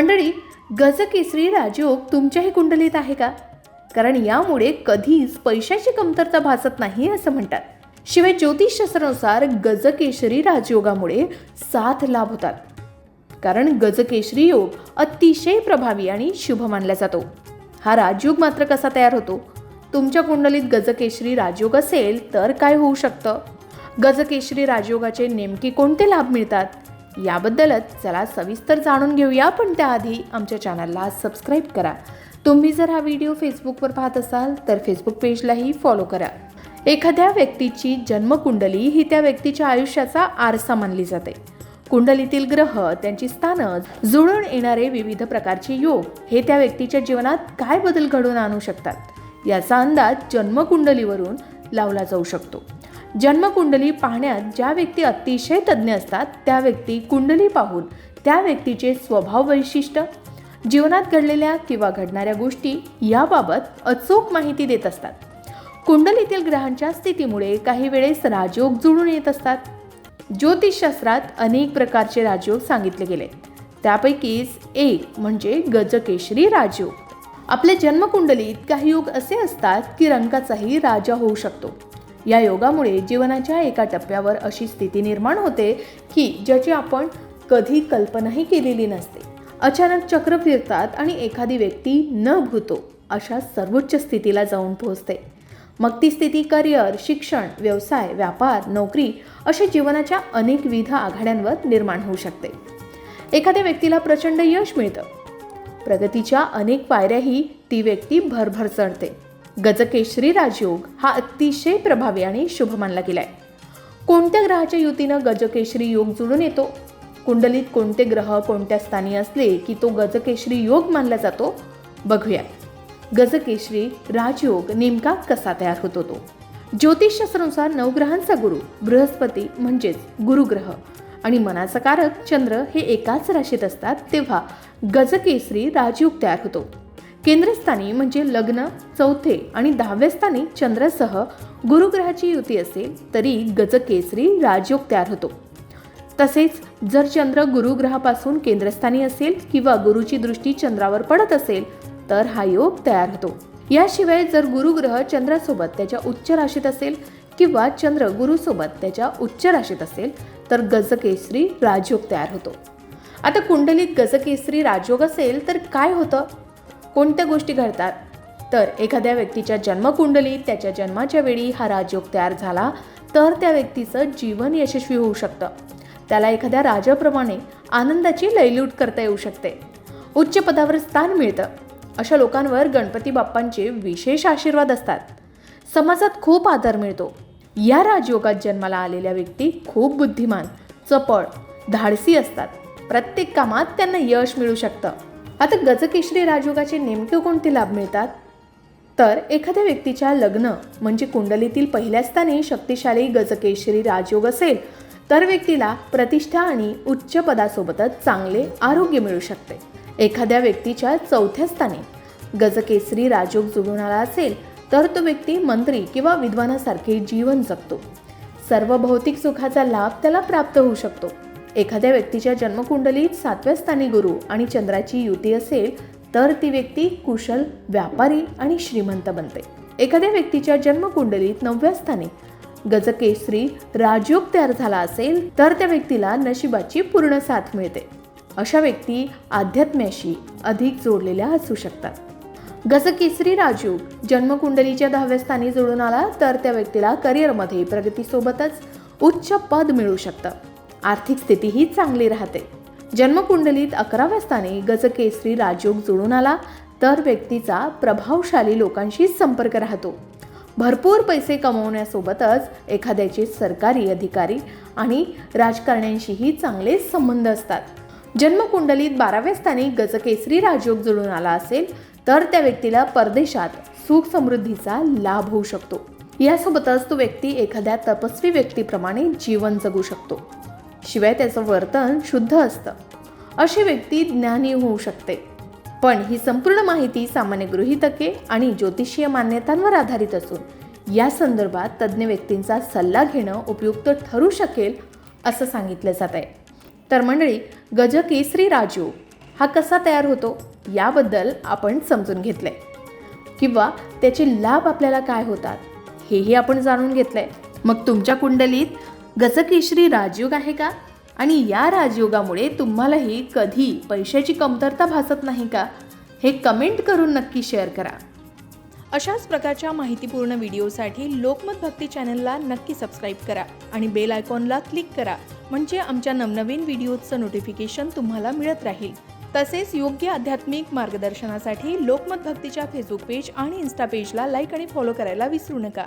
मंडळी गजकेसरी राजयोग तुमच्याही कुंडलीत आहे का? कारण यामुळे कधीच पैशाची कमतरता भासत नाही असं म्हणतात. शिवाय ज्योतिषशास्त्रानुसार गजकेशरी राजयोगामुळे साथ लाभ होतात. कारण गजकेशरी योग अतिशय प्रभावी आणि शुभ मानला जातो. हा राजयोग मात्र कसा तयार होतो? तुमच्या कुंडलीत गजकेशरी राजयोग असेल तर काय होऊ शकतं? गजकेशरी राजयोगाचे नेमके कोणते लाभ मिळतात? याबद्दलच चला सविस्तर जाणून घेऊया पण त्याआधी आमच्या चॅनलला सबस्क्राईब करा. तुम्ही जर हा व्हिडिओ फेसबुकवर पाहत असाल तर फेसबुक पेजलाही फॉलो करा. एखाद्या व्यक्तीची जन्मकुंडली ही त्या व्यक्तीच्या आयुष्याचा आरसा मानली जाते. कुंडलीतील ग्रह त्यांची स्थानं जुळून येणारे विविध प्रकारचे योग हे त्या व्यक्तीच्या जीवनात काय बदल घडवून आणू शकतात? याचा अंदाज जन्मकुंडलीवरून लावला जाऊ शकतो. जन्मकुंडली पाहण्यात ज्या व्यक्ती अतिशय तज्ज्ञ असतात त्या व्यक्ती कुंडली पाहून त्या व्यक्तीचे स्वभाव वैशिष्ट्य जीवनात घडलेल्या किंवा घडणाऱ्या गोष्टी याबाबत अचूक माहिती देत असतात. कुंडलीतील ग्रहांच्या स्थितीमुळे काही वेळेस राजयोग जुळून येत असतात. ज्योतिषशास्त्रात अनेक प्रकारचे राजयोग सांगितले गेले. त्यापैकीच एक म्हणजे गजकेशरी राजयोग. आपल्या जन्मकुंडलीत काही योग असे असतात की रंगाचाही राजा होऊ शकतो. या योगामुळे जीवनाच्या एका टप्प्यावर अशी स्थिती निर्माण होते की ज्याची आपण कधी कल्पनाही केलेली नसते. अचानक चक्र फिरतात आणि एखादी व्यक्ती न भूतो अशा सर्वोच्च स्थितीला जाऊन पोहोचते. मग ती स्थिती करिअर शिक्षण व्यवसाय व्यापार नोकरी अशा जीवनाच्या अनेकविध आघाड्यांवर निर्माण होऊ शकते. एखाद्या व्यक्तीला प्रचंड यश मिळतं. प्रगतीच्या अनेक पायऱ्याही ती व्यक्ती भरभर चढते. गजकेशरी राजयोग हा अतिशय प्रभावी आणि शुभ मानला गेलाय. कोणत्या ग्रहाच्या युतीनं गजकेशरी योग जुळून येतो? कुंडलीत कोणते ग्रह कोणत्या स्थानी असले की तो गजकेशरी योग मानला जातो? बघूया. गजकेशरी राजयोग नेमका कसा तयार होतो तो? ज्योतिषशास्त्रानुसार नवग्रहांचा गुरु बृहस्पती म्हणजेच गुरुग्रह. आणि मनाचा कारक चंद्र हे एकाच राशीत असतात तेव्हा गजकेसरी राजयोग तयार होतो. केंद्रस्थानी म्हणजे लग्न चौथे आणि दहाव्या स्थानी चंद्रासह गुरुग्रहाची युती असेल तरी गजकेसरी राजयोग तयार होतो. तसेच जर चंद्र गुरुग्रहापासून केंद्रस्थानी असेल किंवा गुरुची दृष्टी चंद्रावर पडत असेल तर हा योग तयार होतो. याशिवाय जर गुरुग्रह चंद्रासोबत त्याच्या उच्च राशीत असेल किंवा चंद्र गुरुसोबत त्याच्या उच्च राशीत असेल तर गजकेसरी राजयोग तयार होतो. आता कुंडलीत गजकेसरी राजयोग असेल तर काय होतं? कोणत्या गोष्टी घडतात? तर एखाद्या व्यक्तीच्या जन्मकुंडलीत त्याच्या जन्माच्या वेळी हा राजयोग तयार झाला तर त्या व्यक्तीचं जीवन यशस्वी होऊ शकतं. त्याला एखाद्या राजाप्रमाणे आनंदाची लयलूट करता येऊ शकते. उच्च पदावर स्थान मिळतं. अशा लोकांवर गणपती बाप्पांचे विशेष आशीर्वाद असतात. समाजात खूप आदर मिळतो. या राजयोगात जन्माला आलेल्या व्यक्ती खूप बुद्धिमान चपळ धाडसी असतात. प्रत्येक कामात त्यांना यश मिळू शकतं. आता गजकेशरी राजयोगाचे नेमके कोणते लाभ मिळतात? तर एखाद्या व्यक्तीच्या लग्न म्हणजे कुंडलीतील पहिल्या स्थानी शक्तिशाली गजकेशरी राजयोग असेल तर व्यक्तीला प्रतिष्ठा आणि उच्च पदासोबतच चांगले आरोग्य मिळू शकते. एखाद्या व्यक्तीच्या चौथ्या स्थानी गजकेसरी राजयोग जुळवणारा असेल तर तो व्यक्ती मंत्री किंवा विद्वानासारखे जीवन जगतो. सर्व भौतिक सुखाचा लाभ त्याला प्राप्त होऊ शकतो. एखाद्या व्यक्तीच्या जन्मकुंडलीत सातव्या स्थानी गुरु आणि चंद्राची युती असेल तर ती व्यक्ती कुशल व्यापारी आणि श्रीमंत बनते. एखाद्या व्यक्तीच्या जन्मकुंडलीत नवव्या स्थानी गजकेसरी राजयोग तयार झाला असेल तर त्या व्यक्तीला नशिबाची पूर्ण साथ मिळते. अशा व्यक्ती अध्यात्म्याशी अधिक जोडलेल्या असू शकतात. गजकेसरी राजयोग जन्मकुंडलीच्या दहाव्या स्थानी जोडून आला तर त्या व्यक्तीला करिअरमध्ये प्रगतीसोबतच उच्च पद मिळू शकतं. आर्थिक स्थितीही चांगली राहते. जन्मकुंडलीत अकराव्या स्थानी गजकेसरी राजयोग जुळून आला तर व्यक्तीचा प्रभावशाली लोकांशी संपर्क राहतो. भरपूर पैसे कमवण्यासोबतच एखाद्याचे सरकारी अधिकारी आणि राजकारण्यांशीही चांगले संबंध असतात. जन्मकुंडलीत बाराव्या स्थानी गजकेसरी राजयोग जुळून आला असेल तर त्या व्यक्तीला परदेशात सुख समृद्धीचा लाभ होऊ शकतो. यासोबतच तो व्यक्ती एखाद्या तपस्वी व्यक्तीप्रमाणे जीवन जगू शकतो. शिवाय त्याचं वर्तन शुद्ध असतं. अशी व्यक्ती ज्ञानी होऊ शकते. पण ही संपूर्ण माहिती सामान्य गृहितके आणि ज्योतिषीय मान्यतांवर आधारित असून या संदर्भात तज्ज्ञ व्यक्तींचा सल्ला घेणं उपयुक्त ठरू शकेल असं सांगितलं जात आहे. तर मंडळी गजकेसरी राजू हा कसा तयार होतो? याबद्दल आपण समजून घेतलंय. किंवा त्याचे लाभ आपल्याला काय होतात? हेही आपण जाणून घेतलंय. मग तुमच्या कुंडलीत गजकेशरी राजयोग आहे का? आणि या राजयोगामुळे तुम्हालाही कधी पैशाची कमतरता भासत नाही का? हे कमेंट करून नक्की शेअर करा. अशाच प्रकारच्या माहितीपूर्ण व्हिडिओसाठी लोकमत भक्ती चॅनलला नक्की सबस्क्राईब करा आणि बेल आयकॉनला क्लिक करा. म्हणजे आमच्या नवनवीन व्हिडिओचं नोटिफिकेशन तुम्हाला मिळत राहील. तसेच योग्य आध्यात्मिक मार्गदर्शनासाठी लोकमत भक्तीच्या फेसबुक पेज आणि इन्स्टा पेजला लाईक आणि फॉलो करायला विसरू नका.